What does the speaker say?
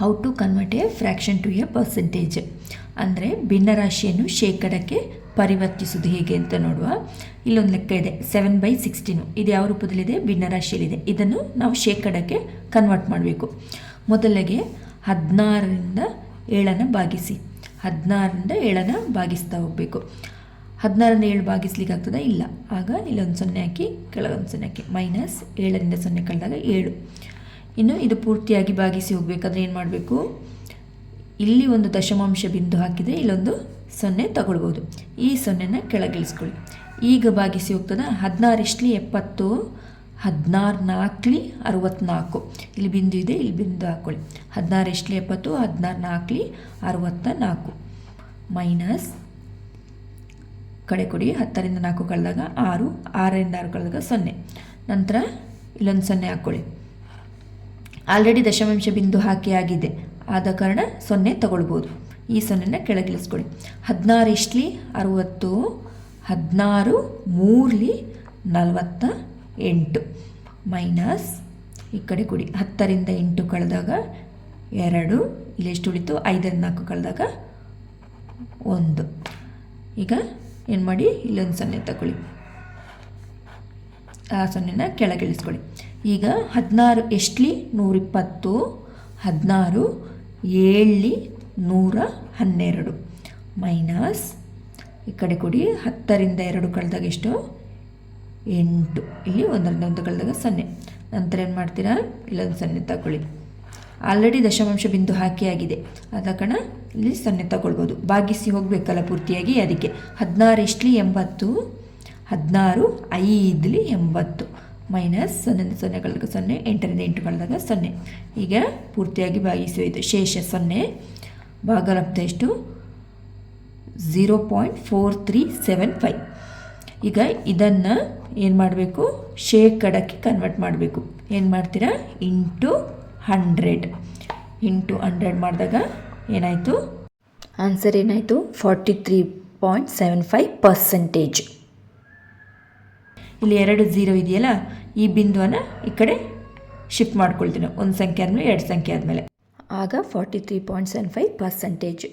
How to convert a fraction to a percentage ಅಂದರೆ ಭಿನ್ನರಾಶಿಯನ್ನು ಶೇಕಡಕ್ಕೆ ಪರಿವರ್ತಿಸುವುದು ಹೇಗೆ ಅಂತ ನೋಡುವ. ಇಲ್ಲೊಂದು ಲೆಕ್ಕ ಇದೆ ಸೆವೆನ್ ಬೈ ಸಿಕ್ಸ್ಟೀನು ಇದು ಯಾವ ರೂಪದಲ್ಲಿದೆ? ಭಿನ್ನರಾಶಿಯಲ್ಲಿದೆ ಇದನ್ನು ನಾವು ಶೇಕಡಕ್ಕೆ ಕನ್ವರ್ಟ್ ಮಾಡಬೇಕು. ಮೊದಲಿಗೆ ಹದಿನಾರರಿಂದ ಏಳನ್ನು ಭಾಗಿಸಿ. ಹದಿನಾರರಿಂದ ಏಳನ್ನು ಭಾಗಿಸ್ತಾ ಹೋಗಬೇಕು. ಹದಿನಾರರಿಂದ ಏಳು ಭಾಗಿಸ್ಲಿಕ್ಕೆ ಆಗ್ತದಾ? ಇಲ್ಲ. ಆಗ ಇಲ್ಲೊಂದು ಸೊನ್ನೆ ಹಾಕಿ ಕೆಳಗೊಂದು ಸೊನ್ನೆ ಹಾಕಿ ಮೈನಸ್ ಏಳರಿಂದ ಸೊನ್ನೆ ಕಳೆದಾಗ ಏಳು. ಇನ್ನು ಇದು ಪೂರ್ತಿಯಾಗಿ ಭಾಗಿಸಿ ಹೋಗಬೇಕಾದ್ರೆ ಏನು ಮಾಡಬೇಕು? ಇಲ್ಲಿ ಒಂದು ದಶಮಾಂಶ ಬಿಂದು ಹಾಕಿದರೆ ಇಲ್ಲೊಂದು ಸೊನ್ನೆ ತಗೊಳ್ಬೋದು. ಈ ಸೊನ್ನೆನ ಕೆಳಗಿಳಿಸ್ಕೊಳ್ಳಿ. ಈಗ ಭಾಗಿಸಿ ಹೋಗ್ತದ ಹದಿನಾರು ಎಷ್ಟಲಿ ಎಪ್ಪತ್ತು, ಹದಿನಾರು ನಾಲ್ಕಲಿ ಅರವತ್ತ್ನಾಲ್ಕು ಇಲ್ಲಿ ಬಿಂದು ಇದೆ, ಇಲ್ಲಿ ಬಿಂದು ಹಾಕ್ಕೊಳ್ಳಿ ಹದಿನಾರು ಎಷ್ಟಲಿ ಎಪ್ಪತ್ತು, ಹದಿನಾರು ನಾಲ್ಕಲಿ ಅರವತ್ತ ನಾಲ್ಕು ಮೈನಸ್ ಕಡೆ ಕೊಡಿ, ಹತ್ತರಿಂದ ನಾಲ್ಕು ಕಳೆದಾಗ ಆರು, ಆರರಿಂದ ಆರು ಕಳೆದಾಗ ಸೊನ್ನೆ. ನಂತರ ಇಲ್ಲೊಂದು ಸೊನ್ನೆ ಹಾಕ್ಕೊಳ್ಳಿ ಆಲ್ರೆಡಿ ದಶಮಾಂಶ ಬಿಂದು ಹಾಕಿ ಆಗಿದೆ. ಆದ ಕಾರಣ ಸೊನ್ನೆ ತಗೊಳ್ಬೋದು. ಈ ಸೊನ್ನೆನ ಕೆಳಗಿಳಿಸ್ಕೊಳ್ಳಿ ಹದಿನಾರು ಇಷ್ಟಲಿ ಅರುವತ್ತು, ಹದಿನಾರು ಮೂರಲಿ ನಲವತ್ತ ಎಂಟು. ಮೈನಸ್ ಈ ಕಡೆ ಕೊಡಿ. ಹತ್ತರಿಂದ ಎಂಟು ಕಳೆದಾಗ ಎರಡು. ಇಲ್ಲಿ ಎಷ್ಟು ಉಳಿತು? ಐದರಿಂದ ನಾಲ್ಕು ಕಳೆದಾಗ ಒಂದು. ಈಗ ಏನು ಮಾಡಿ ಇಲ್ಲೊಂದು ಸೊನ್ನೆ ತಗೊಳ್ಳಿ. ಆ ಸೊನ್ನೆನ ಕೆಳಗಿಳಿಸ್ಕೊಳ್ಳಿ ಈಗ ಹದಿನಾರು ಎಷ್ಟಲಿ? ನೂರಿಪ್ಪತ್ತು. ಹದಿನಾರು ಏಳಲಿ? ನೂರ ಹನ್ನೆರಡು. ಮೈನಸ್, ಈ ಕಡೆ ಕೊಡಿ, ಹತ್ತರಿಂದ ಎರಡು ಕಳೆದಾಗ ಎಷ್ಟು? ಎಂಟು. ಇಲ್ಲಿ ಒಂದರಿಂದ ಒಂದು ಕಳೆದಾಗ ಸೊನ್ನೆ. ನಂತರ ಏನು ಮಾಡ್ತೀರಾ? ಇಲ್ಲೊಂದು ಸೊನ್ನೆ ತಗೊಳ್ಳಿ. ಆಲ್ರೆಡಿ ದಶಮಾಂಶ ಬಿಂದು ಹಾಕಿ ಆಗಿದೆ. ಆದ ಕಾರಣ ಇಲ್ಲಿ ಸೊನ್ನೆ ತಗೊಳ್ಬೋದು. ಭಾಗಿಸಿ ಹೋಗಬೇಕಲ್ಲ ಪೂರ್ತಿಯಾಗಿ ಅದಕ್ಕೆ. ಹದಿನಾರು ಎಷ್ಟಲಿ? ಎಂಬತ್ತು. ಹದಿನಾರು ಐದಲಿ? ಎಂಬತ್ತು. ಮೈನಸ್ ಸೊನ್ನೆ ಸೊನ್ನೆ ಕಳೆದಾಗ ಸೊನ್ನೆ, ಎಂಟರಿಂದ ಎಂಟು ಕಳೆದಾಗ ಸೊನ್ನೆ. ಈಗ ಪೂರ್ತಿಯಾಗಿ ಭಾಗಿಸೋಯಿತು ಶೇಷ ಸೊನ್ನೆ, ಭಾಗಲಬ್ಧ ಎಷ್ಟು? Zero point four three seven five. ಈಗ ಇದನ್ನು ಏನು ಮಾಡಬೇಕು? ಶೇಕಡಕ್ಕೆ ಕನ್ವರ್ಟ್ ಮಾಡಬೇಕು. ಏನು ಮಾಡ್ತೀರಾ? Into hundred. ಇಂಟು ಹಂಡ್ರೆಡ್ ಮಾಡಿದಾಗ ಏನಾಯಿತು? ಆನ್ಸರ್ ಏನಾಯಿತು? Forty three point seven five percentage. ಇಲ್ಲಿ ಎರಡು ಝೀರೋ ಇದೆಯಲ್ಲ? ಈ ಬಿಂದುವನ್ನು ಈ ಕಡೆ ಶಿಫ್ಟ್ ಮಾಡ್ಕೊಳ್ತೀನಿ. ಒಂದು ಸಂಖ್ಯೆ ಆದಮೇಲೆ, ಎರಡು ಸಂಖ್ಯೆ ಆದಮೇಲೆ. ಆಗ forty three point seven five percentage